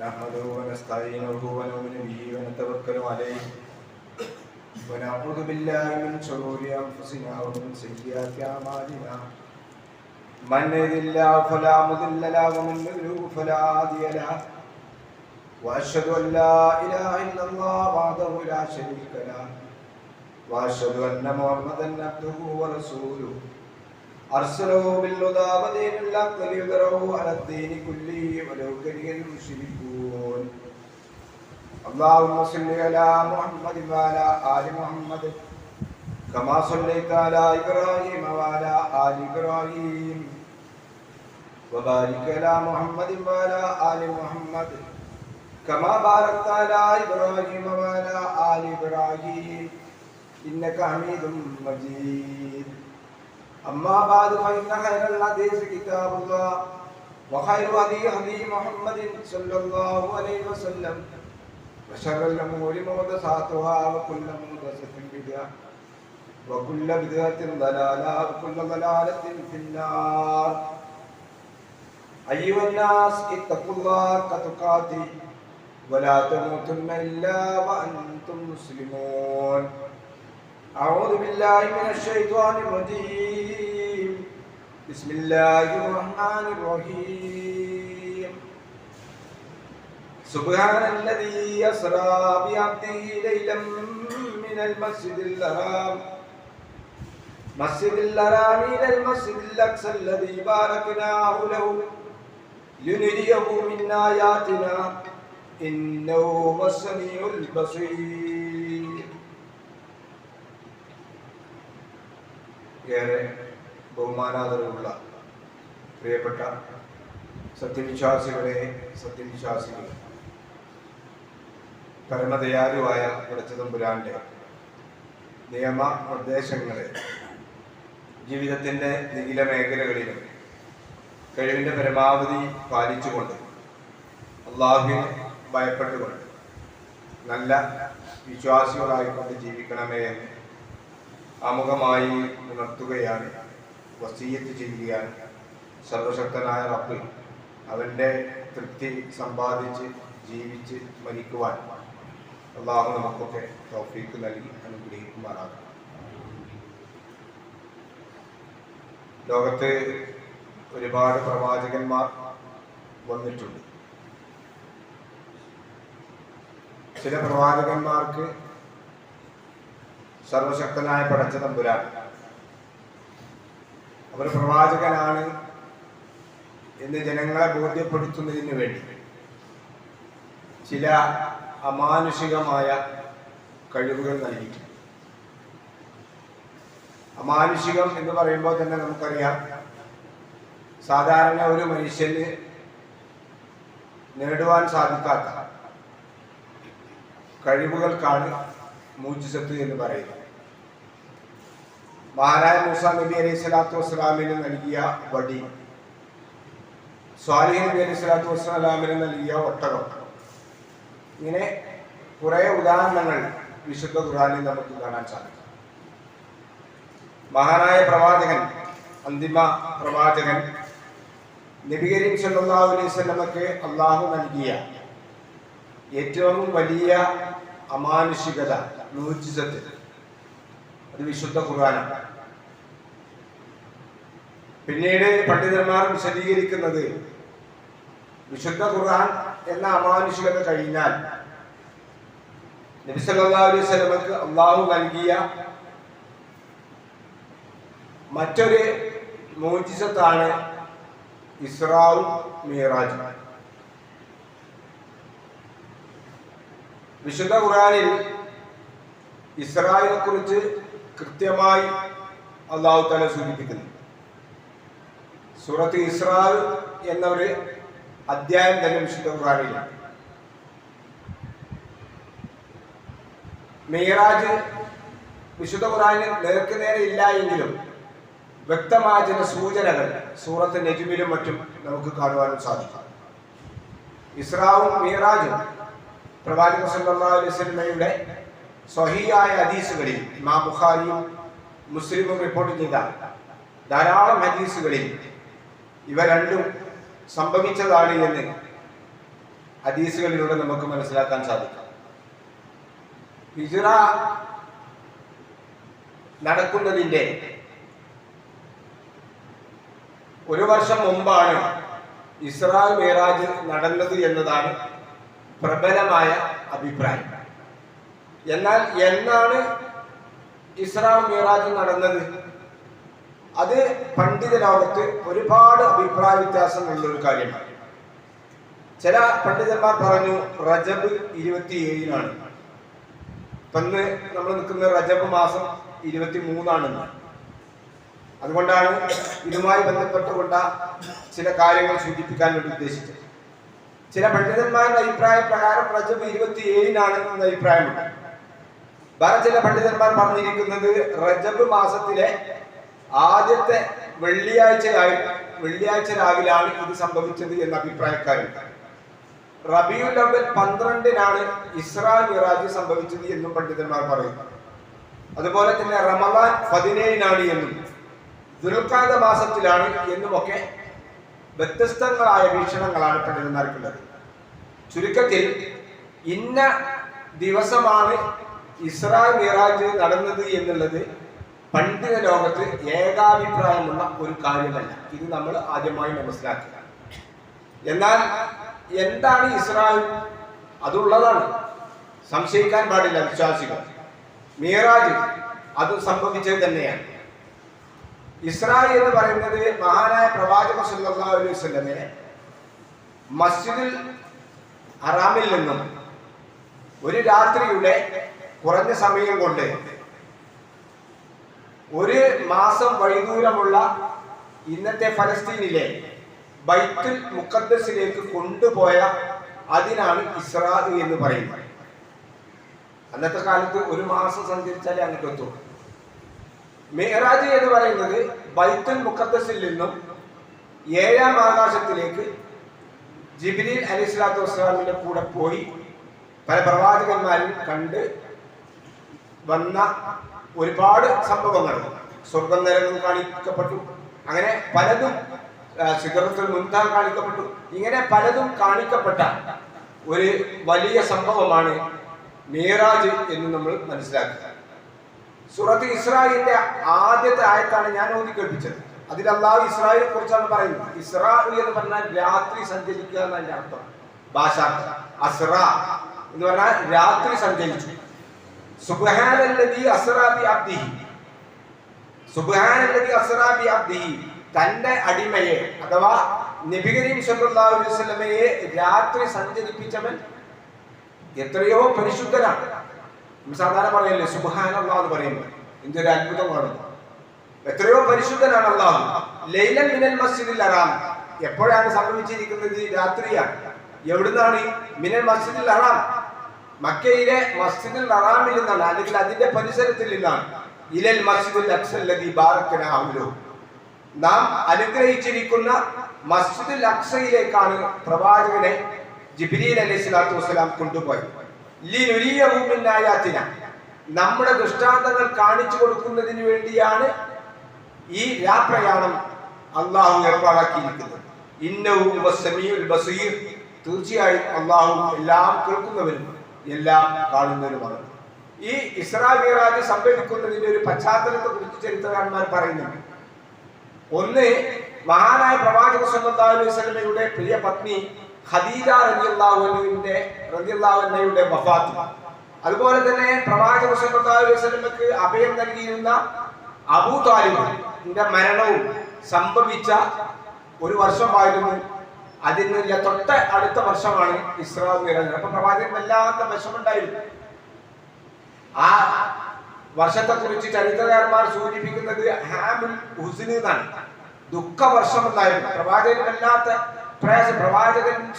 نحمده ونستعينه ونؤمن به ونتوكل عليه ونعوذ بالله من شرور انفسنا ومن سيئات اعمالنا من يهد الله فلا مضل له ومن يضلل فلا هادي له واشهد ان لا اله الا الله وحده لا شريك له واشهد ان محمدا عبده ورسوله أرسله بالهدى ودين الحق ليظهره على الدين كله ولو كره المشركون اللهم صل على محمد وعلى آل محمد. كما صليت على إبراهيم وعلى آل إبراهيم. وبارك على محمد وعلى آل محمد. كما باركت على إبراهيم وعلى آل إبراهيم. إنك حميد مجيد. أما بعد فإن خير الحديث كتاب الله وخير هدي هدي محمد صلى الله عليه وسلم. وشر الأمور محدثاتها وكل محدثة بدعة وكل بدعة ضلالة وكل ضلالة في النار أيها الناس اتقوا الله كتقاته ولا تموتن إلا وأنتم مسلمون أعوذ بالله من الشيطان الرجيم بسم الله الرحمن الرحيم. മസ്ജിദിൽ മസ്ജിദിൽ ലഹു. ഇന്നഹു ബസീർ. ഏറെ ബഹുമാനാദരവുള്ള പ്രിയപ്പെട്ട സത്യവിശ്വാസികളെ സത്യവിശ്വാസികളെ പരമദയാലുവായ പടച്ചതമ്പുരാന്റെ നിയമ നിർദ്ദേശങ്ങളെ ജീവിതത്തിന്റെ നിഖില മേഖലകളിലും കഴിവിന്റെ പരമാവധി പാലിച്ചുകൊണ്ട് അള്ളാഹുവിനെ ഭയപ്പെട്ടുകൊണ്ട് നല്ല വിശ്വാസികളായിക്കൊണ്ട് ജീവിക്കണമേ എന്ന് ആമുഖമായി ഉണർത്തുകയാണ് വസീയത്ത് ചെയ്യുകയാണ് സർവശക്തനായ റബ്ബ്. അവന്റെ തൃപ്തി സമ്പാദിച്ച് ജീവിച്ച് മരിക്കുവാൻ അള്ളാഹു നമുക്കൊക്കെ തൗഫീക്ക് നൽകി അനുഗ്രഹിക്കുമാറാകും ലോകത്ത് ഒരുപാട് പ്രവാചകന്മാർ വന്നിട്ടുണ്ട്. ചില പ്രവാചകന്മാർക്ക് സർവശക്തനായ പടച്ച തമ്പുരാൻ. അവർ പ്രവാചകനാണ് എന്ന് ജനങ്ങളെ ബോധ്യപ്പെടുത്തുന്നതിന് വേണ്ടി. ചില അമാനുഷികമായ കഴിവുകൾ നൽകി. അമാനുഷികം എന്ന് പറയുമ്പോൾ തന്നെ നമുക്കറിയാം സാധാരണ ഒരു മനുഷ്യന് നേടുവാൻ സാധിക്കാത്ത കഴിവുകൾക്കാണ് മൂജിസത്ത് എന്ന് പറയുന്നത്. മഹാനായ മൂസ നബി അലൈഹി സ്വലാത്തു വസ്സലാമിന് നൽകിയ വടി സ്വാലിഹ് നബി അലൈഹി സ്വലാത്തു വസ്സലാമിന് നൽകിയ ഒട്ടകം. ഇങ്ങനെ കുറേ ഉദാഹരണങ്ങൾ വിശുദ്ധ ഖുർആനിൽ നമുക്ക് കാണാൻ സാധിക്കും. മഹാനായ പ്രവാചകൻ അന്തിമ പ്രവാചകൻ നബി കരീം സല്ലല്ലാഹു അലൈഹി അള്ളാഹു നൽകിയ ഏറ്റവും വലിയ അമാനുഷികത നൂജിസത്ത് അത് വിശുദ്ധ ഖുർആനാണ്. പിന്നീട് പണ്ഡിതന്മാർ വിശദീകരിക്കുന്നത് വിശുദ്ധ ഖുർആൻ എന്ന അമാനുഷികത കഴിഞ്ഞാൽ നബി സല്ലല്ലാഹു അലൈഹി സ്വലമക്ക് അള്ളാഹു നൽകിയ മറ്റൊരു മോചിസത്താണ് ഇസ്രാവും മീറാജും. വിശുദ്ധ ഖുറാനിൽ ഇസ്രായേലിനെ കുറിച്ച് കൃത്യമായി അള്ളാഹു തന്നെ സൂചിപ്പിക്കുന്നു. സൂറത്ത് ഇസ്രാൽ എന്ന ഒരു അധ്യായം തന്നെ വിശുദ്ധ ഖുറാനിലാണ് മീറാജ് വിശുദ്ധ ഖുറാനിൽ നേർക്ക് നേരെ ഇല്ല എങ്കിലും വ്യക്തമായ ചില സൂചനകൾ സൂറത്ത് നെജുമിലും മറ്റും നമുക്ക് കാണുവാനും സാധിക്കും. ഇസ്രാവും മീറാജും പ്രവാചക സല്ലല്ലാഹു അലൈഹി വസല്ലമയുടെ സ്വഹീയായ ഹദീസുകളിൽ ഇമാം ബുഖാരിയും മുസ്ലിമും റിപ്പോർട്ട് ചെയ്ത ധാരാളം ഹദീസുകളിൽ ഇവ രണ്ടും സംഭവിച്ചതാണ് എന്ന് ഹദീസുകളിലൂടെ നമുക്ക് മനസ്സിലാക്കാൻ സാധിക്കും. ഹിജറ നടക്കുന്നതിന്റെ ഒരു വർഷം മുമ്പാണ് ഇസ്രാൽ മേറാജ് നടന്നത് എന്നതാണ് പ്രബലമായ അഭിപ്രായം. എന്നാൽ എന്നാണ് ഇസ്രാൽ മേറാജ് നടന്നത്? അത് പണ്ഡിത ലോകത്ത് ഒരുപാട് അഭിപ്രായ വ്യത്യാസമുള്ള ഒരു കാര്യമാണ്. ചില പണ്ഡിതന്മാർ പറഞ്ഞു റജബ് ഇരുപത്തിയേഴിനാണ്. ഏഴിനാണ് ഇന്ന് നമ്മൾ നിൽക്കുന്ന റജബ് മാസം ഇരുപത്തി മൂന്നാണെന്ന് അതുകൊണ്ടാണ് ഇതുമായി ബന്ധപ്പെട്ടുകൊണ്ട ചില കാര്യങ്ങൾ സൂചിപ്പിക്കാൻ വേണ്ടി ഉദ്ദേശിച്ചത്. ചില പണ്ഡിതന്മാരുടെ അഭിപ്രായ പ്രകാരം റജബ് ഇരുപത്തി ഏഴിനാണ് എന്ന അഭിപ്രായമുണ്ട്. വേറെ ചില പണ്ഡിതന്മാർ പറഞ്ഞിരിക്കുന്നത് റജബ് മാസത്തിലെ ആദ്യത്തെ വെള്ളിയാഴ്ച വെള്ളിയാഴ്ച രാവിലാണ് ഇത് സംഭവിച്ചത് എന്ന അഭിപ്രായക്കാരുണ്ട് റബിയുൽ അവൽ പന്ത്രണ്ടിനാണ് ഇസ്രാ മിറാജ് സംഭവിച്ചത് എന്നും പണ്ഡിതന്മാർ പറയുന്നു. അതുപോലെ തന്നെ റമദാൻ പതിനേഴിനാണ് എന്നും ദുൽഖാദ മാസത്തിലാണ് എന്നുമൊക്കെ വ്യത്യസ്തങ്ങളായ വീക്ഷണങ്ങളാണ് പണ്ഡിതന്മാർക്കുള്ളത്. ചുരുക്കത്തിൽ ഇന്ന ദിവസമാണ് ഇസ്രാ മിറാജ് നടന്നത് എന്നുള്ളത് പണ്ഡിത ലോകത്ത് ഏകാഭിപ്രായമുള്ള ഒരു കാര്യമല്ല. ഇത് നമ്മൾ ആദ്യമായി മനസ്സിലാക്കുക. എന്നാൽ എന്താണ് ഇസ്രായേൽ? അതുള്ളതാണ്. സംശയിക്കാൻ പാടില്ല വിശ്വാസികൾ. മീറാജ് അത് സംഭവിച്ചത് തന്നെയാണ്. ഇസ്രായേൽ എന്ന് പറയുന്നത് മഹാനായ പ്രവാചക സല്ലല്ലാഹു അലൈഹി മസ്ജിദുൽ ഹറാമിൽ നിന്നും ഒരു രാത്രിയുടെ കുറഞ്ഞ സമയം കൊണ്ട് ഒരു മാസം വഴിദൂരമുള്ള ഇന്നത്തെ ഫലസ്തീനിലെ ബൈത്തുൽ മുക്കദ്സിലേക്ക് കൊണ്ടുപോയ അതിനാണ് ഇസ്രാ എന്ന് പറയുന്നത്. അന്നത്തെ കാലത്ത് ഒരു മാസം സഞ്ചരിച്ചാലേ അങ്ങോട്ട് എത്തുള്ളൂ മേറാജ് എന്ന് പറയുന്നത് ബൈത്തുൽ മുക്കദ്സിൽ നിന്നും ഏഴാം ആകാശത്തിലേക്ക് ജിബിലിൽ അലി സ്വലാത്തു വസ്സലാമിന്റെ കൂടെ പോയി പല പ്രവാചകന്മാരും കണ്ട് വന്ന ഒരുപാട് സംഭവങ്ങൾ. സ്വർഗം നരകം കാണിക്കപ്പെട്ടു. അങ്ങനെ പലതും ശിഖറത്തിൽ മുൻതാൻ കാണിക്കപ്പെട്ടു. ഇങ്ങനെ പലതും കാണിക്കപ്പെട്ട ഒരു വലിയ സംഭവമാണ് മീറാജ് എന്ന് നമ്മൾ മനസ്സിലാക്കുക. സുറത്ത് ഇസ്രായേലിന്റെ ആദ്യത്തെ ആയത്താണ് ഞാൻ ഓതി കേൾപ്പിച്ചത് അതിൽ അള്ളാഹു ഇസ്രായേലിനെ കുറിച്ചാണ് പറയുന്നത്. ഇസ്രാ എന്ന് പറഞ്ഞാൽ രാത്രി സഞ്ചരിക്കുക എന്നതിന്റെ അർത്ഥം. ഭാഷ അസ്ര എന്ന് പറഞ്ഞാൽ രാത്രി സഞ്ചരിച്ചു. സുബ്ഹാനല്ലദീ അസ്റാ ബി അബ്ദിഹി. സുബ്ഹാനല്ലദീ അസ്റാ ബി അബ്ദിഹി. തന്റെ അടിമയെ അഥവാ നബി കരീം സല്ലല്ലാഹു അലൈഹി വസല്ലമയെ രാത്രി സഞ്ചരിപ്പിച്ചവൻ എത്രയോ പരിശുദ്ധനാണ്. നമ്മൾ സാധാരണ പറയല്ലേ സുബ്ഹാനല്ലാഹ് എന്ന് പറയുമ്പോൾ എന്തൊരു അത്ഭുതമാണ്. എത്രയോ പരിശുദ്ധനാണ് അള്ളാഹു. ലൈലൻ മിനൽ മസ്ജിദിൽ അറാം. എപ്പോഴാണ് സംഭവിച്ചിരിക്കുന്നത് രാത്രിയാണ്. എവിടുന്നാണ് മിനൽ മസ്ജിദിൽ അറാം? മക്കയിലെ മസ്ജിദിൽ നിന്നാണ് അല്ലെങ്കിൽ അതിന്റെ പരിസരത്തിൽ നിന്നാണ് ഇലൽ മസ്ജിദുൽ ബാറക്കനാഹുലോ നാം അനുഗ്രഹിച്ചിരിക്കുന്ന മസ്ജിദുൽ അക്സയിലേക്കാണ് പ്രവാചകനെ ജിബ്രീൽ അലൈഹി സ്വലാത്തു വസ്സലാം കൊണ്ടുപോയത്. നമ്മുടെ ദൃഷ്ടാന്തങ്ങൾ കാണിച്ചു കൊടുക്കുന്നതിന് വേണ്ടിയാണ് ഈ രാപ്രയാണം അള്ളാഹു ഏർപ്പാടാക്കിയിരിക്കുന്നത്. ഇന്നവും ബസീർ. തീർച്ചയായും അള്ളാഹു എല്ലാം കേൾക്കുന്നവരും എല്ലാം കാണുന്നവരുമാണ് ഈ ഇസ്രാ മിറാജ് സംഭവിക്കുന്നതിന്റെ ഒരു പശ്ചാത്തലത്തെ കുറിച്ച് ചരിത്രകാരന്മാർ പറയുന്നുണ്ട്. ഒന്ന് മഹാനായ പ്രവാചക സംബന്ധിയുടെ പ്രിയ പത്നി ഖദീജ റബിയുള്ളാഹുവിന്റെ അൻഹയുടെ വഫാത്ത്. അതുപോലെ തന്നെ പ്രവാചക സംബന്ധിക്ക് അഭയം നൽകിയിരുന്ന അബൂ താലിബിന്റെ മരണവും സംഭവിച്ച ഒരു വർഷമായിരുന്നു അതിന് തൊട്ട അടുത്ത വർഷമാണ് ഇസ്രാ മിറാജ് അപ്പൊ പ്രവാചകൻ വല്ലാത്ത വിഷമുണ്ടായിരുന്നു ആ വർഷത്തെ കുറിച്ച് ചരിത്രകാരന്മാർ സൂചിപ്പിക്കുന്നത് ഹാമുൽ ഹുസിന് എന്നാണ്. ദുഃഖ വർഷം എന്നായിരുന്നു പ്രവാചകൻ വല്ലാത്ത പ്രയാസം. പ്രവാചകൻ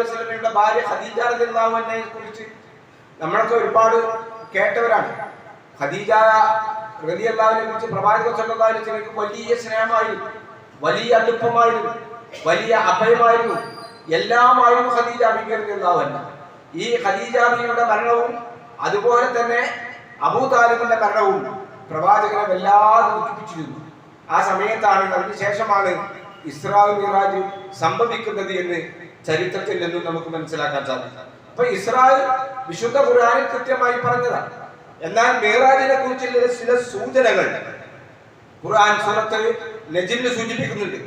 വസല്ലമയുടെ ഭാര്യ ഖദീജ അൻഹയെ കുറിച്ച് നമ്മളൊക്കെ ഒരുപാട് കേട്ടവരാണ്. ഖദീജ അല്ലാവിനെ കുറിച്ച് പ്രവാചകൻ വസല്ലമയ്ക്ക് വലിയ സ്നേഹമായിരുന്നു. വലിയ അടുപ്പമായിരുന്നു. വലിയ അഭയമായിരുന്നു. എല്ലാമായിരുന്നു ഖദീജ റളിയല്ലാഹു അൻഹ ഈ ഖദീജ ബിയുടെ മരണവും അതുപോലെ തന്നെ അബൂ താലിബിന്റെ മരണവും പ്രവാചകനെ വല്ലാതെ ദുഃഖിപ്പിച്ചിരുന്നു. ആ സമയത്താണ് അതിന് ശേഷമാണ് ഇസ്രാ മിറാജ് സംഭവിക്കുന്നത് എന്ന് ചരിത്രത്തിൽ നിന്നും നമുക്ക് മനസ്സിലാക്കാൻ സാധിക്കും അപ്പൊ ഇസ്രായേൽ വിശുദ്ധ ഖുർആനിൽ കൃത്യമായി പറഞ്ഞതാണ് എന്നാൽ മേറാജിനെ കുറിച്ചുള്ള ചില സൂചനകൾ ഖുർആൻ സൂറത്ത് നജിന് സൂചിപ്പിക്കുന്നുണ്ട്.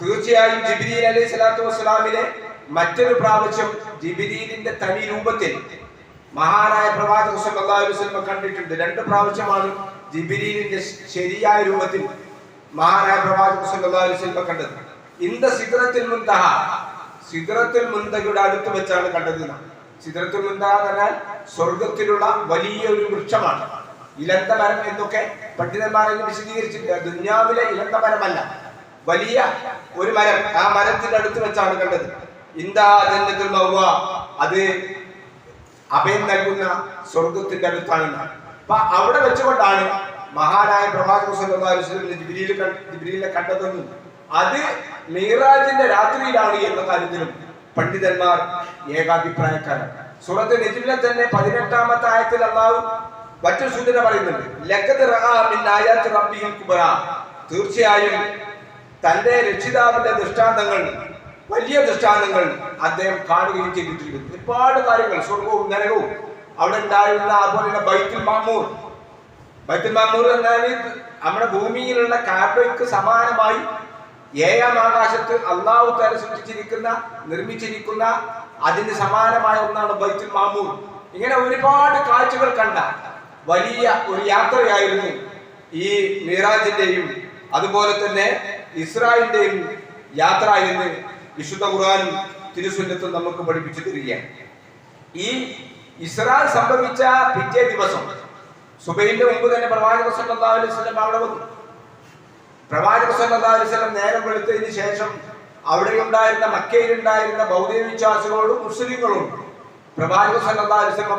തീർച്ചയായും ജിബ്രീൽ അലൈഹി സ്വലാത്തു വസ്സലാമിനെ മറ്റൊരു പ്രാവശ്യം ജിബ്രീലിന്റെ തനി രൂപത്തിൽ മഹാനായ പ്രവാചക വസല്ലം കണ്ടിട്ടുണ്ട്. രണ്ട് പ്രാവശ്യമാണ് ജിബ്രീലിന്റെ ശരിയായ രൂപത്തിൽ മഹാനായ പ്രവാചക വസല്ലം കണ്ടത്. ഇന്ത സിദ്രത്തിൽ മുന്തഹ സിദ്രത്തിൽ മുന്തയുടെ അടുത്ത് വെച്ചാണ് കണ്ടത് സിദ്രത്തിൽ മുന്ത എന്ന് പറഞ്ഞാൽ സ്വർഗത്തിലുള്ള വലിയൊരു വൃക്ഷമാണ്. ഇലന്ത മരം എന്നൊക്കെ പണ്ഡിതന്മാർ എന്ന് വിശദീകരിച്ചിട്ട് ദുന്യാവിലെ ഇലന്ത മരമല്ല. വലിയ ഒരു മരം. ആ മരത്തിന്റെ അടുത്ത് വെച്ചാണ് കണ്ടത്. ഇന്താ ജന്നത്തുൽ മൗവ അത് അഭയം നൽകുന്ന സ്വർഗത്തിന്റെ അടുത്താണ്. എന്നാണ്. അപ്പൊ അവിടെ വെച്ചുകൊണ്ടാണ് മഹാനായ പ്രവാചക ജിബ്രീലിനെ കണ്ടതെന്നും അത് മീറാജിന്റെ രാത്രിയിലാണ് എന്ന കാര്യത്തിലും പണ്ഡിതന്മാർ ഏകാഭിപ്രായക്കാരാണ്. സൂറത്ത് നജിമിലെ തന്നെ പതിനെട്ടാമത്തെ ആയത്തിൽ അള്ളാഹു മറ്റൊരു സൂചന പറയുന്നുണ്ട്. തീർച്ചയായും തന്റെ രക്ഷിതാവിന്റെ ദൃഷ്ടാന്തങ്ങൾ വലിയ ദൃഷ്ടാന്തങ്ങൾ അദ്ദേഹം കാണുകയും ചെയ്തിട്ടുണ്ട് ഒരുപാട് കാര്യങ്ങൾ സ്വർഗവും നരകവും അവിടെ ഉണ്ടായിരുന്ന അതുപോലെ ബൈത്തുൽ മാമൂർ ബൈത്തുൽ മാമൂർ എന്നാൽ നമ്മുടെ ഭൂമിയിലുള്ള കാബയ്ക്ക് സമാനമായി ഏഴാം ആകാശത്ത് അള്ളാഹു തല സൃഷ്ടിച്ചിരിക്കുന്ന നിർമ്മിച്ചിരിക്കുന്ന അതിന് സമാനമായ ഒന്നാണ് ബൈത്തുൽ മാമൂർ ഇങ്ങനെ ഒരുപാട് കാഴ്ചകൾ കണ്ട വലിയ ഒരു യാത്രയായിരുന്നു ഈ മീറാജിന്റെയും അതുപോലെ തന്നെ ഇസ്രായേലിന്റെയും യാത്ര എന്ന് വിശുദ്ധ ഖുർആാനും തിരുസുന്നത്തും നമുക്ക് പഠിപ്പിച്ചു തരികയാണ്. ഈ ഇസ്രായേൽ സംഭവിച്ച പിറ്റേ ദിവസം സുബൈന്റെ മുമ്പ് തന്നെ പ്രവാചക വസല്ലം അവിടെ വന്നു. പ്രവാചക വസല്ലം നേരം വെളുത്തതിന് ശേഷം അവിടെ ഉണ്ടായിരുന്ന മക്കയിൽ ഉണ്ടായിരുന്ന ബൗദ്ധ വിശ്വാസികളോടും മുസ്ലിങ്ങളോടും പ്രവാചക വസല്ലം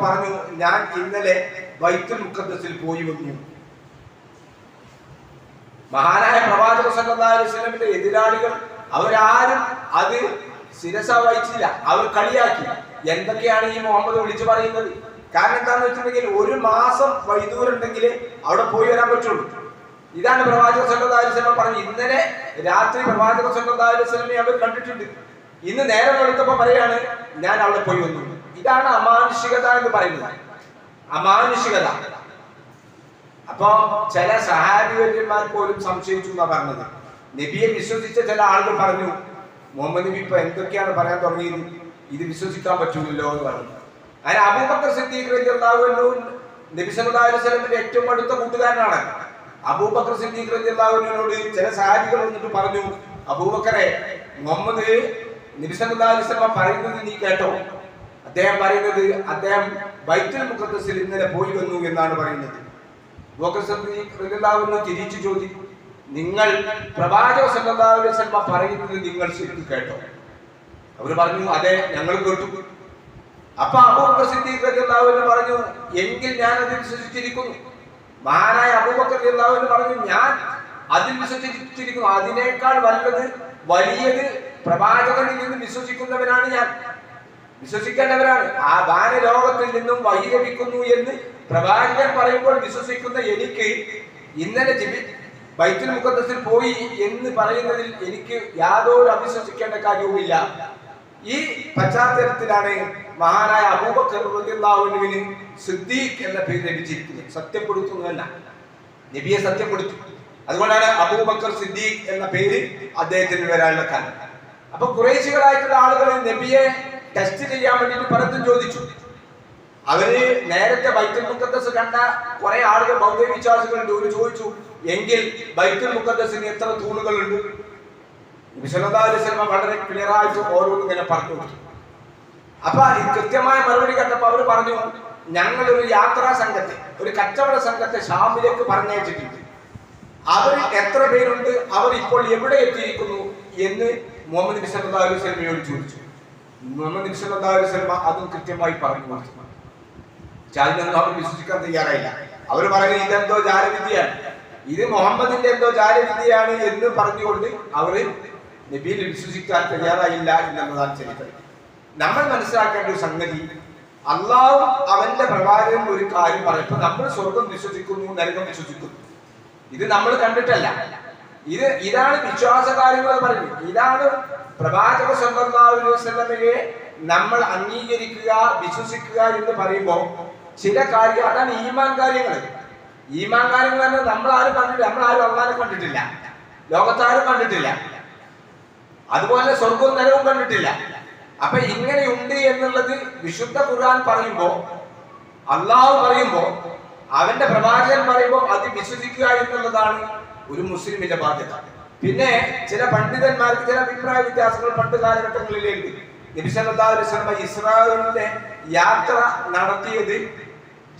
പറഞ്ഞു ഞാൻ ഇന്നലെ ബൈത്തുൽ മുഖദ്ദസിൽ പോയി വന്നു. മഹാനായ പ്രവാചക സല്ലാസ്ലമിന്റെ എതിരാളികൾ അവരാരും അത് ശിരസ വഹിച്ചില്ല. അവർ കളിയാക്കി. എന്തൊക്കെയാണ് ഈ മുഹമ്മദ് വിളിച്ചു പറയുന്നത്? കാരണം എന്താണെന്ന് വെച്ചിട്ടുണ്ടെങ്കിൽ ഒരു മാസം വൈദൂരുണ്ടെങ്കിൽ അവിടെ പോയി വരാൻ പറ്റുള്ളൂ. ഇതാണ് പ്രവാചക വസല്ലം പറഞ്ഞു ഇന്നലെ രാത്രി പ്രവാചക സല്ലാസ്ലമെ അവർ കണ്ടിട്ടുണ്ട്. ഇന്ന് നേരം വെളുത്തപ്പോ പറയാണ് ഞാൻ അവിടെ പോയി വന്നു. ഇതാണ് അമാനുഷികത എന്ന് പറയുന്നത്. അമാനുഷികത. അപ്പൊ ചില സഹാബിവര്യന്മാർ പോലും സംശയിച്ചു എന്നാ പറഞ്ഞത്. നബിയെ വിശ്വസിച്ച ചില ആളുകൾ പറഞ്ഞു മുഹമ്മദ് നബി ഇപ്പൊ എന്തൊക്കെയാണ് പറയാൻ തുടങ്ങിയത്? ഇത് വിശ്വസിക്കാൻ പറ്റൂലല്ലോ എന്ന് പറഞ്ഞു. അങ്ങനെ അബൂബക്കർ സിദ്ദീഖ് റളിയല്ലാഹു നബി സല്ലല്ലാഹു അലൈഹി വസല്ലമയുടെ ഏറ്റവും അടുത്ത കൂട്ടുകാരനാണ്. അബൂബക്കർ സിദ്ദീഖ് റളിയല്ലാഹു അൻഹുവിനോട് ചില സഹാബികൾ വന്നിട്ട് പറഞ്ഞു അബൂബക്കറെ മുഹമ്മദ് നബി സല്ലല്ലാഹു അലൈഹി വസല്ലം പറയുന്നത് നീ കേട്ടോ. അദ്ദേഹം പറയുന്നത് അദ്ദേഹം ബൈത്തുൽ മുഖദ്ദസിൽ ഇന്നലെ പോയി വന്നു എന്നാണ് പറയുന്നത്. അൻഹു തിരിച്ചു ചോദിച്ചു നിങ്ങൾ പ്രവാചക അലൈഹി വസല്ലം പറയുന്നത് നിങ്ങൾ ശരിക്കും കേട്ടോ. അവർ പറഞ്ഞു അതെ ഞങ്ങൾ കേട്ടു. അപ്പൊ അബൂബക്കർ സിദ്ദീഖ് അൻഹു പറഞ്ഞു എങ്കിൽ ഞാൻ അതിൽ വിശ്വസിച്ചിരിക്കുന്നു. മഹാനായ അബൂബക്കർ അൻഹു പറഞ്ഞു ഞാൻ അതിൽ വിശ്വസിച്ചിരിക്കുന്നു. അതിനേക്കാൾ വലുത് വലിയത് പ്രവാചകനിൽ നിന്ന് വിശ്വസിക്കുന്നവനാണ് ഞാൻ. വിശ്വസിക്കേണ്ടവരാണ്. ആ വാനലോകത്തിൽ നിന്നും വഴി ലഭിക്കുന്നു എന്ന് പ്രവാചകൻ പറയുമ്പോൾ വിശ്വസിക്കുന്ന എനിക്ക് ഇന്നലെ ബൈത്തിൽ ബൈത്തുൽ മുഖദ്ദസിൽ പോയി എന്ന് പറയുന്നതിൽ എനിക്ക് യാതൊരു അവിശ്വസിക്കേണ്ട കാര്യവുമില്ല. ഈ പശ്ചാത്തലത്തിലാണ് മഹാനായ അബൂബക്കർ റളിയല്ലാഹുവിന് സിദ്ദീഖ് എന്ന പേര് ലഭിച്ചിരിക്കുന്നത്. സത്യപ്പെടുത്തുന്നതല്ല. നബിയെ സത്യപ്പെടുത്തു. അതുകൊണ്ടാണ് അബൂബക്കർ സിദ്ദീഖ് എന്ന പേര് അദ്ദേഹത്തിന് വരാനുള്ള കാരണം. അപ്പൊ കുറേശികളായിട്ടുള്ള ആളുകൾ നബിയെ ടെസ്റ്റ് ചെയ്യാൻ വേണ്ടിയിട്ട് പലതും ചോദിച്ചു. അവർ നേരത്തെ ബൈത്തുൽ മുഖദ്ദസ് കണ്ട കുറെ ആളുകൾ ബൗദ്ധ വിശ്വാസികളുണ്ട് ഒരു ചോദിച്ചു എങ്കിൽ ബൈത്തുൽ മുക്കത്തസിന് എത്ര തൂണുകളുണ്ട്? വിശ്വനാഥ വളരെ ക്ലിയർ ആയിട്ട് ഓരോന്നും ഇങ്ങനെ പറഞ്ഞു അപ്പൊ ഈ കൃത്യമായ മറുപടി കണ്ടപ്പോ അവർ പറഞ്ഞു ഞങ്ങൾ ഒരു യാത്രാ സംഘത്തെ ഒരു കച്ചവട സംഘത്തെ ഷാമിലേക്ക് പറഞ്ഞയച്ചിട്ടുണ്ട്. അവർ എത്ര പേരുണ്ട്? അവർ ഇപ്പോൾ എവിടെ എത്തിയിരിക്കുന്നു? എന്ന് മുഹമ്മദ് വസല്ലമയോട് ചോദിച്ചു. മുഹമ്മദ് അലൈഹി അതും കൃത്യമായി പറഞ്ഞു കൊടുത്തു ചാലിനൊന്നും അവർ വിശ്വസിക്കാൻ തയ്യാറായില്ല. അവർ പറയുന്നത് ഇതെന്തോ ജാലവിദ്യയാണ് ഇത് മുഹമ്മദിന്റെ എന്തോ ജാലവിദ്യയാണ് എന്ന് പറഞ്ഞുകൊണ്ട് അവർ നബിയിൽ വിശ്വസിക്കാൻ തയ്യാറായില്ല എന്നുള്ളതാണ് ചരിത്രം. നമ്മൾ മനസ്സിലാക്കേണ്ട ഒരു സംഗതി അള്ളാഹു അവന്റെ പ്രകാരം ഒരു കാര്യം പറയും നമ്മൾ സ്വർഗം വിശ്വസിക്കുന്നു നരകം വിശ്വസിക്കുന്നു. ഇത് നമ്മൾ കണ്ടിട്ടല്ല. ഇത് ഇതാണ് വിശ്വാസ കാര്യങ്ങൾ പറഞ്ഞു ഇതാണ് പ്രവാചക സ്വന്തമാവിനെ നമ്മൾ അംഗീകരിക്കുക വിശ്വസിക്കുക എന്ന് പറയുമ്പോൾ ചില കാര്യങ്ങൾ അതാണ് ഈമാൻ കാര്യങ്ങൾ. ഈമാൻ കാര്യങ്ങൾ തന്നെ നമ്മൾ ആരും കണ്ടിട്ടില്ല. നമ്മൾ ആരും അള്ളാനെ കണ്ടിട്ടില്ല. ലോകത്താരും കണ്ടിട്ടില്ല. അതുപോലെ സ്വർഗവും നരവും കണ്ടിട്ടില്ല. അപ്പൊ ഇങ്ങനെയുണ്ട് എന്നുള്ളത് വിശുദ്ധ ഖുർആൻ പറയുമ്പോൾ അള്ളാഹു പറയുമ്പോൾ അവന്റെ പ്രവാചകൻ പറയുമ്പോൾ അത് വിശ്വസിക്കുക എന്നുള്ളതാണ് ഒരു മുസ്ലിമിന്റെ ബാധ്യത പിന്നെ ചില പണ്ഡിതന്മാർക്ക് ചില അഭിപ്രായ വ്യത്യാസങ്ങൾ പണ്ട് കാലഘട്ടങ്ങളിലേക്ക്. നബി സല്ലല്ലാഹു അലൈഹി വസല്ലം ഇസ്രായേലിന്റെ യാത്ര നടത്തിയത്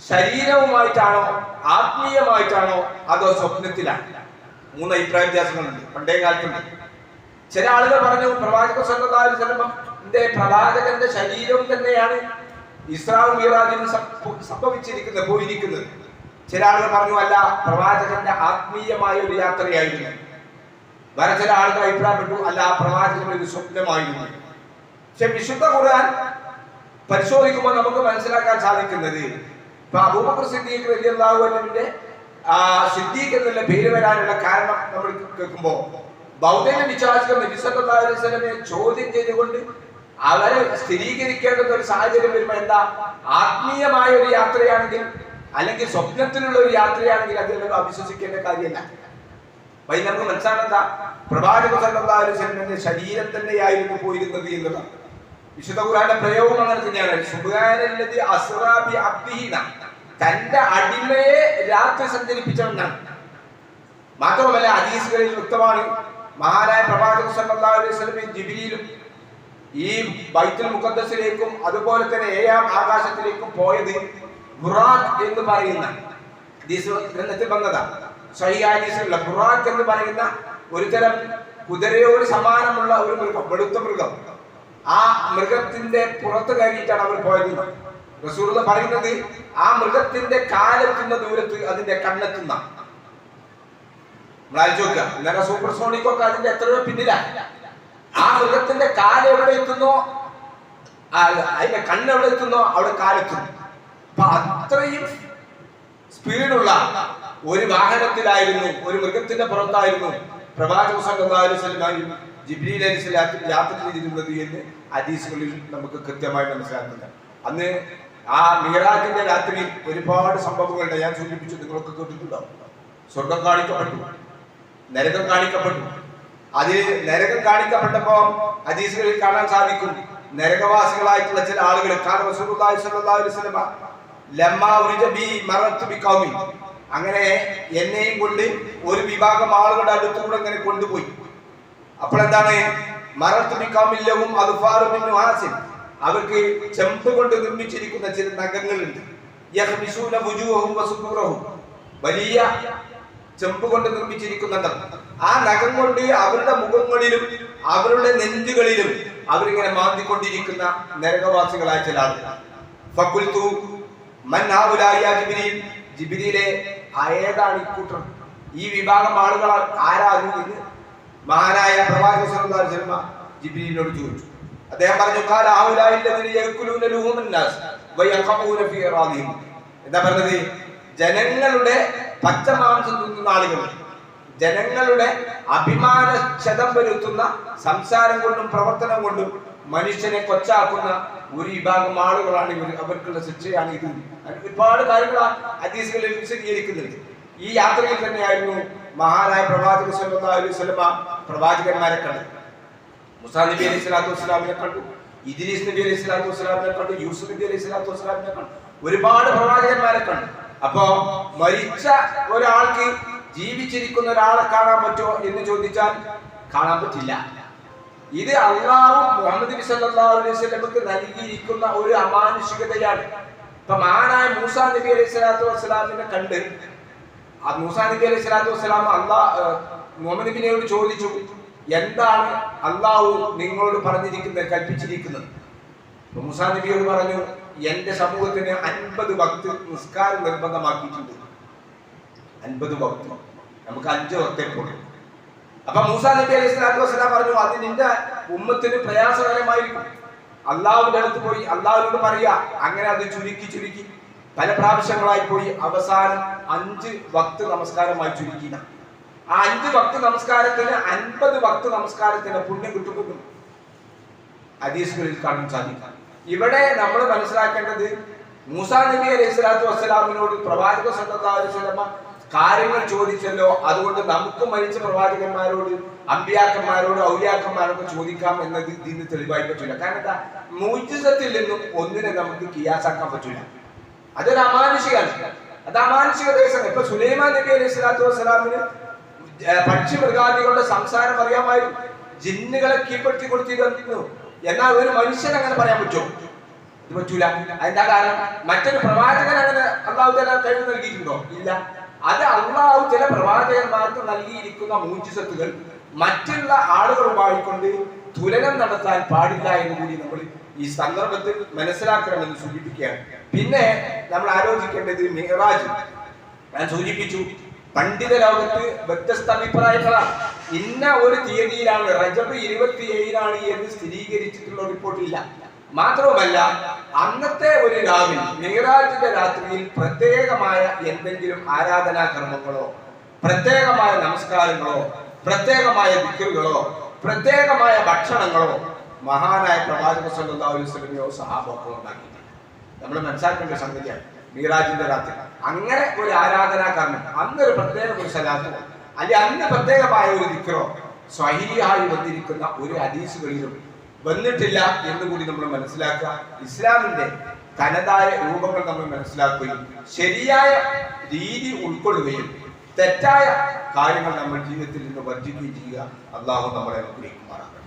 ശരീരവുമായിട്ടാണോ ആത്മീയമായിട്ടാണോ അതോ സ്വപ്നത്തിലാണ്? മൂന്ന് അഭിപ്രായ വ്യത്യാസങ്ങളുണ്ട്. പണ്ടേ കാലത്തുണ്ട്. ചില ആളുകൾ പറഞ്ഞു പ്രവാചക വസല്ലമന്റെ പ്രവാചകന്റെ ശരീരം തന്നെയാണ് ഇസ്രാ മീറാജിനും സംഭവിച്ചിരിക്കുന്നത് പോയിരിക്കുന്നത്. ചില ആളുകൾ പറഞ്ഞു അല്ല പ്രവാചകന്റെ ആത്മീയമായ ഒരു യാത്രയായിരുന്നു. വേറെ ചില ആളുകൾ അഭിപ്രായപ്പെട്ടു അല്ല പ്രവാചകൻ ഒരു സ്വപ്നമായിരുന്നു. പക്ഷെ വിശുദ്ധ ഖുർആൻ പരിശോധിക്കുമ്പോൾ നമുക്ക് മനസ്സിലാക്കാൻ സാധിക്കുന്നത് ഇപ്പൊ അബൂബക്കർ സിദ്ദീഖ് ആ സിദ്ദീഖ് എന്നുള്ള പേര് വരാനുള്ള കാരണം നമ്മൾ കേൾക്കുമ്പോൾ ബൗദ്ധന വിശ്വാസികൾ നബിസല്ലാസ്ലമെ ചോദ്യം ചെയ്തുകൊണ്ട് അവരെ സ്ഥിരീകരിക്കേണ്ടുന്ന ഒരു സാഹചര്യം വരുമ്പോൾ എന്താ? ആത്മീയമായ ഒരു യാത്രയാണെങ്കിൽ അല്ലെങ്കിൽ സ്വപ്നത്തിലുള്ള ഒരു യാത്രയാണെങ്കിൽ അതിൽ അവിശ്വസിക്കേണ്ട കാര്യമല്ല. വൈ പ്രവാചക സല്ലല്ലാഹു അലൈഹി വസല്ലമയുടെ ശരീരം തന്നെയായിരുന്നു പോയിരുന്നത് എന്നുള്ളത്. വിശുദ്ധ ഖുറാന്റെ പ്രയോഗം അങ്ങനെ തന്നെയാണ്. സുബ്ഹാനല്ലദി അസ്റാ ബി അബ്ദിഹിന. തന്റെ അടിമയെ രാത്രി സഞ്ചരിപ്പിച്ചവനാണ്. മാത്രമല്ല ഹദീസുകളിൽ വ്യക്തമാണ്. മഹാനായ പ്രവാചക സല്ലല്ലാഹു അലൈഹി ഈ ബൈത്തുൽ മുഖദ്ദസിലേക്കും അതുപോലെ തന്നെ ഏഴാം ആകാശത്തിലേക്കും പോയത് ബുറാഖ് എന്ന് പറയുന്ന ഗ്രന്ഥത്തിൽ വന്നതാ. സഹിയാദീസിലുള്ള ബുറാഖ് എന്ന് പറയുന്ന ഒരു തരം കുതിരയോട് സമാനമുള്ള ഒരു മൃഗം വെളുത്ത മൃഗം. ആ മൃഗത്തിന്റെ പുറത്ത് കയറിയിട്ടാണ് അവർ പോയത്. റസൂലുള്ള പറയുന്നത് ആ മൃഗത്തിന്റെ കാലെത്തുന്ന ദൂരത്ത് അതിന്റെ കണ്ണെത്തുന്ന. സൂപ്പർസോണിക്കൊക്കെ സൂപ്പർ അതിന്റെ എത്രയോ പിന്നിലാണ് ആ മൃഗത്തിന്റെ കാൽ എവിടെ എത്തുന്നോ അതിന്റെ കണ്ണെവിടെ എത്തുന്നോ? അവിടെ കാലെത്തുന്നു. അപ്പൊ അത്രയും സ്പീഡുള്ള ഒരു വാഹനത്തിലായിരുന്നു ഒരു മൃഗത്തിന്റെ പുറത്തായിരുന്നു പ്രവാചക വസല്ലം ജിബ്രീൽ യാത്ര ചെയ്തിരുന്നത് എന്ന് നമുക്ക് കൃത്യമായി മനസ്സിലാക്കുന്നത് അന്ന് ആ മിറാജിന്റെ രാത്രിയിൽ ഒരുപാട് സംഭവങ്ങളുണ്ട്. ഞാൻ സൂചിപ്പിച്ചു നിങ്ങളൊക്കെ കേട്ടിട്ടുണ്ടാവും സ്വർഗം കാണിക്കപ്പെട്ടു നരകം കാണിക്കപ്പെട്ടു. അതിൽ നരകം കാണിക്കപ്പെട്ടപ്പോ ഹദീസുകളിൽ കാണാൻ സാധിക്കും നരകവാസികളായിട്ടുള്ള ചില ആളുകൾ കാരണം അങ്ങനെ എന്നെയും കൊണ്ട് ഒരു വിഭാഗം ആളുകളുടെ അടുത്തുകൂടെ ഇങ്ങനെ കൊണ്ടുപോയി. അപ്പോഴെന്താണ്? മറത്ത് അദ്ഫാറു മിൻ നുഹാസിൻ അവർക്ക് ചെമ്പ് കൊണ്ട് നിർമ്മിച്ചിരിക്കുന്ന ചില നഖങ്ങളുണ്ട് വലിയ ചെമ്പ് കൊണ്ട് നിർമ്മിച്ചിരിക്കുന്ന നഖം ആ നഖം കൊണ്ട് അവരുടെ മുഖങ്ങളിലും അവരുടെ നെഞ്ചുകളിലും അവരിങ്ങനെ മാന്തിക്കൊണ്ടിരിക്കുന്ന നരകവാസികളായ ചില ആളുകൾ യാ ഏതാണ് ഈ കൂട്ടർ ഈ വിഭാഗം ആളുകൾ ആരാകും എന്ന് മഹാനായ പ്രവാചക അലൈഹി വസല്ലം ചോദിച്ചു. അദ്ദേഹം പറഞ്ഞു എന്താ പറഞ്ഞത്? ജനങ്ങളുടെ പച്ചമാംസം തിന്നുന്ന ആളുകൾ ജനങ്ങളുടെ അഭിമാന ക്ഷതം വരുത്തുന്ന സംസാരം കൊണ്ടും പ്രവർത്തനം കൊണ്ടും മനുഷ്യനെ കൊച്ചാക്കുന്ന ഒരു വിഭാഗം ആളുകളാണ് ഇവർ അവർക്കുള്ള ശിക്ഷയാണ് ഇത്. ഒരുപാട് കാര്യങ്ങൾ ആ ഹദീസുകളിൽ വിശദീകരിക്കുന്നുണ്ട്. ഈ യാത്രയിൽ തന്നെയായിരുന്നു മഹാനായ പ്രവാചക വസല്ലമ പ്രവാചകന്മാരെ കണ്ടത്. മുസാ നബി അലൈഹി സ്വലാത്തു വസ്സലാമിനെ കണ്ടു. ഇദ്രീസ് നബി അലൈഹി സ്വലാത്തു വസ്സലാമിനെ കണ്ടു. യൂസുഫ് നബി അലൈഹി സ്വലാത്തു വസ്സലാമിനെ കണ്ടു. ഒരുപാട് പ്രവാചകന്മാരെ കണ്ടു. അപ്പോ മരിച്ച ഒരാൾക്ക് ജീവിച്ചിരിക്കുന്ന ഒരാളെ കാണാൻ പറ്റുമോ എന്ന് ചോദിച്ചാൽ കാണാൻ പറ്റില്ല. ഇത് അള്ളാഹും മുഹമ്മദ് നബി അലൈഹി നൽകിയിരിക്കുന്ന ഒരു അമാനുഷികതയാണ്. ഇപ്പൊ മാനായ മൂസ നബി അലൈഹി സ്വലാത്തു വസ്സലാമിനെ കണ്ട് ആ മൂസ നബി അലൈഹി സ്വലാത്തു വസ്സലാം അള്ളാഹ് മുഹമ്മദ് നബിനെയോട് ചോദിച്ചു എന്താണ് അള്ളാഹു നിങ്ങളോട് പറഞ്ഞിരിക്കുന്നത് കൽപ്പിച്ചിരിക്കുന്നത്? മൂസാ നബിയോട് പറഞ്ഞു എന്റെ സമൂഹത്തിന് അൻപത് ഭക്ത് നിസ്കാരം നിർബന്ധമാക്കിയിട്ടുണ്ട്. അൻപത് ഭക്തം നമുക്ക് അഞ്ച് ഭക്തേ പോകും അപ്പൊ മൂസാ നബി അലൈഹി സ്വലാത്തു വസ്സലാം പറഞ്ഞു അത് നിന്റെ ഉമ്മത്തിന് പ്രയാസകരമായിരിക്കും. അള്ളാഹുവിന്റെ അടുത്ത് പോയി അള്ളാഹുവിനോട് പറയുക അങ്ങനെ അത് ചുരുക്കി ചുരുക്കി. പല പ്രാവശ്യങ്ങളായി പോയി. അവസാനം അഞ്ച് ഭക്ത് നമസ്കാരമായി ചുരുക്കി. ആ അഞ്ച് ഭക്ത് നമസ്കാരത്തിന് അൻപത് ഭക്ത് നമസ്കാരത്തിന് പുണ്യം കിട്ടുന്നു ഹദീസുകളിൽ കാണാൻ സാധിക്കാം. ഇവിടെ നമ്മൾ മനസ്സിലാക്കേണ്ടത് മൂസാ നബി അലൈഹി സ്വലാത്തു വസ്സലാമിനോട് പ്രവാചക സല്ലല്ലാഹു അലൈഹി കാര്യങ്ങൾ ചോദിച്ചല്ലോ. അതുകൊണ്ട് നമുക്ക് മരിച്ച പ്രവാചകന്മാരോട് അമ്പിയാക്കന്മാരോട് ഔലിയാക്കന്മാരോട് ചോദിക്കാം എന്നത് ഇതിന് തെളിവായി പറ്റില്ല കാരണം എന്താ? മൂജിസത്തിൽ നിന്നും ഒന്നിനെ നമുക്ക് കിയാസാക്കാൻ പറ്റില്ല അതൊരു അമാനുഷികമാണ് അത് അമാനുഷിക ദേശം. ഇപ്പൊ സുലൈമാൻ നബി അലൈഹി സ്വലാത്തു വസ്സലാമിന് പക്ഷി മൃഗാദികളുടെ സംസാരം അറിയാമായിരുന്നു. ജിന്നുകളെ കീഴ്പ്പെടുത്തി കൊടുത്തിരുന്നു. എന്നാൽ ഒരു മനുഷ്യൻ അങ്ങനെ പറയാൻ പറ്റുമോ? ഇത് പറ്റൂല. അതിന്റെ കാരണം മറ്റൊരു പ്രവാചകൻ അങ്ങനെ അള്ളാഹു കഴിവ് നൽകിയിട്ടുണ്ടോ? ഇല്ല. അത് അള്ളാഹു ചില പ്രവാചകന്മാർക്ക് നൽകിയിരിക്കുന്ന മൂജിസത്തുകൾ മറ്റുള്ള ആളുകളുമായി കൊണ്ട് തുലനം നടത്താൻ പാടില്ല എന്ന് കൂടി നമ്മൾ ഈ സന്ദർഭത്തിൽ മനസ്സിലാക്കണമെന്ന് സൂചിപ്പിക്കുകയാണ്. പിന്നെ നമ്മൾ ആലോചിക്കേണ്ടത് മിഹറാജ്. ഞാൻ സൂചിപ്പിച്ചു പണ്ഡിത ലോകത്ത് വ്യത്യസ്ത അഭിപ്രായങ്ങളാണ്. ഇന്ന ഒരു തീയതിയിലാണ് റജബ് ഇരുപത്തിയേഴിനാണ് എന്ന് സ്ഥിരീകരിച്ചിട്ടുള്ള റിപ്പോർട്ടില്ല. മാത്രവുമല്ല അന്നത്തെ ഒരു രാവിൽ മീറാജിന്റെ രാത്രിയിൽ പ്രത്യേകമായ എന്തെങ്കിലും ആരാധനാ കർമ്മങ്ങളോ പ്രത്യേകമായ നമസ്കാരങ്ങളോ പ്രത്യേകമായ ദിക്കുകളോ പ്രത്യേകമായ ഭക്ഷണങ്ങളോ മഹാനായ പ്രവാചക സല്ലല്ലാഹു അലൈഹി വസല്ലമയോ സഹാബക്കോ നമ്മൾ മനസ്സിലാക്കേണ്ട സംഗതിയാണ് മീറാജിന്റെ രാത്രി. അങ്ങനെ ഒരു ആരാധനാ കർമ്മം അന്ന് ഒരു പ്രത്യേക ഒരു സലാത്തോ അല്ലെ അന്ന് പ്രത്യേകമായ ഒരു ദിക്കറോ സ്വഹീയായി വന്നിരിക്കുന്ന ഒരു ഹദീസുകളിലും വന്നിട്ടില്ല എന്ന് കൂടി നമ്മൾ മനസ്സിലാക്കുക. ഇസ്ലാമിന്റെ തനതായ രൂപങ്ങൾ നമ്മൾ മനസ്സിലാക്കുകയും ശരിയായ രീതി ഉൾക്കൊള്ളുകയും തെറ്റായ കാര്യങ്ങൾ നമ്മൾ ജീവിതത്തിൽ നിന്ന് വർജിക്കുകയും ചെയ്യുക. അള്ളാഹു നമ്മളെ അനുഗ്രഹിക്കുമാറാണ്